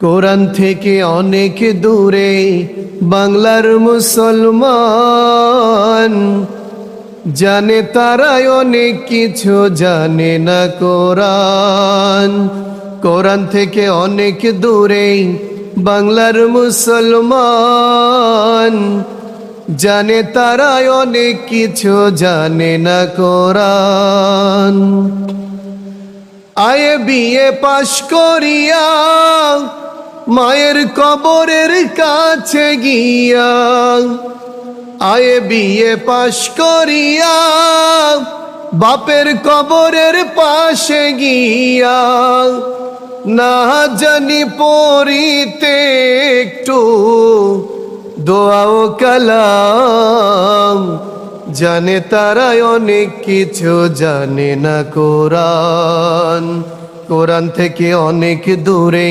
কোরআন থেকে অনেক দূরে বাংলার মুসলমান। জানে তারাই অনেক কিছু, জানে না কোরআন। কোরআন থেকে অনেক দূরে বাংলার মুসলমান। জানে তারাই অনেক কিছু, জানে না কোরআন। আয়ে বিয়ে পাশ করিয়া মায়ের কবরের কাছে গিয়া, আয়ে বিয়ে পাশ করিয়া, বাপের কবরের পাশে গিয়া, না জানি পড়িতে একটু দোয়াও কালাম। জানে তারাই অনেক কিছু জানে না কোরআন। কোরআন থেকে অনেক দূরে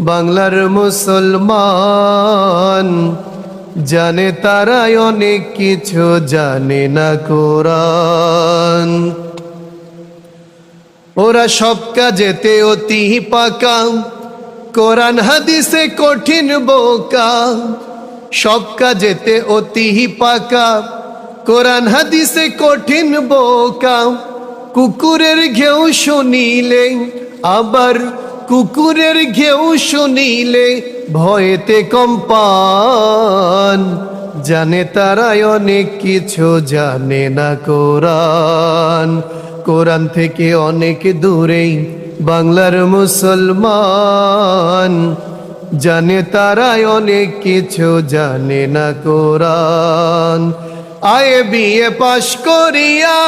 বাংলার মুসলমান। জানে তারাই অনেক কিছু, জানে না কোরআন। ওরা সব কাজেতে অতি পাকা। কোরআন হাদিসে কঠিন বোকা। সব কাজেতে অতি পাকা। কোরআন হাদিসে কঠিন বোকা। কুকুরের ঘেউ শুনিলে আবার কুকুরের ঘেউ শুনিলে ভয়েতে কম্পান। জানে তারাই অনেক কিছু, জানে না কোরআন। কোরআন থেকে অনেক দূরেই বাংলার মুসলমান। জানে তারাই অনেক কিছু, জানে না কোরআন। আয়ে বিয়ে পাশ করিয়া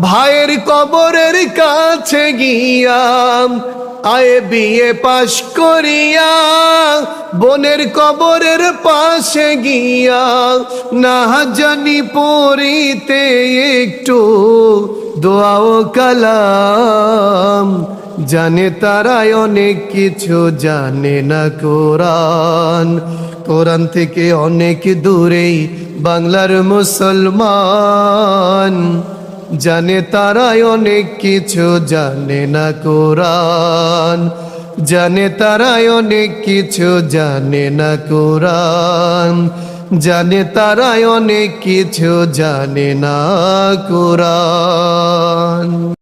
ভাইয়ের কবরের কাছে গিয়াম, আয়ে বিয়ে পাশ করিয়া, বোনের কবরের পাশে গিয়া, না জানি পড়িতে একটু দোয়াও কালাম। জানে তারাই অনেক কিছু, জানে না কোরআন। কোরআন থেকে অনেক দূরেই বাংলার মুসলমান। জানে তারাই অনেক কিছু, জানে না কোরআন। জানে তারাই অনেক কিছু, জানে না কোরআন। জানে তারাই অনেক কিছু, জানে না কোরআন।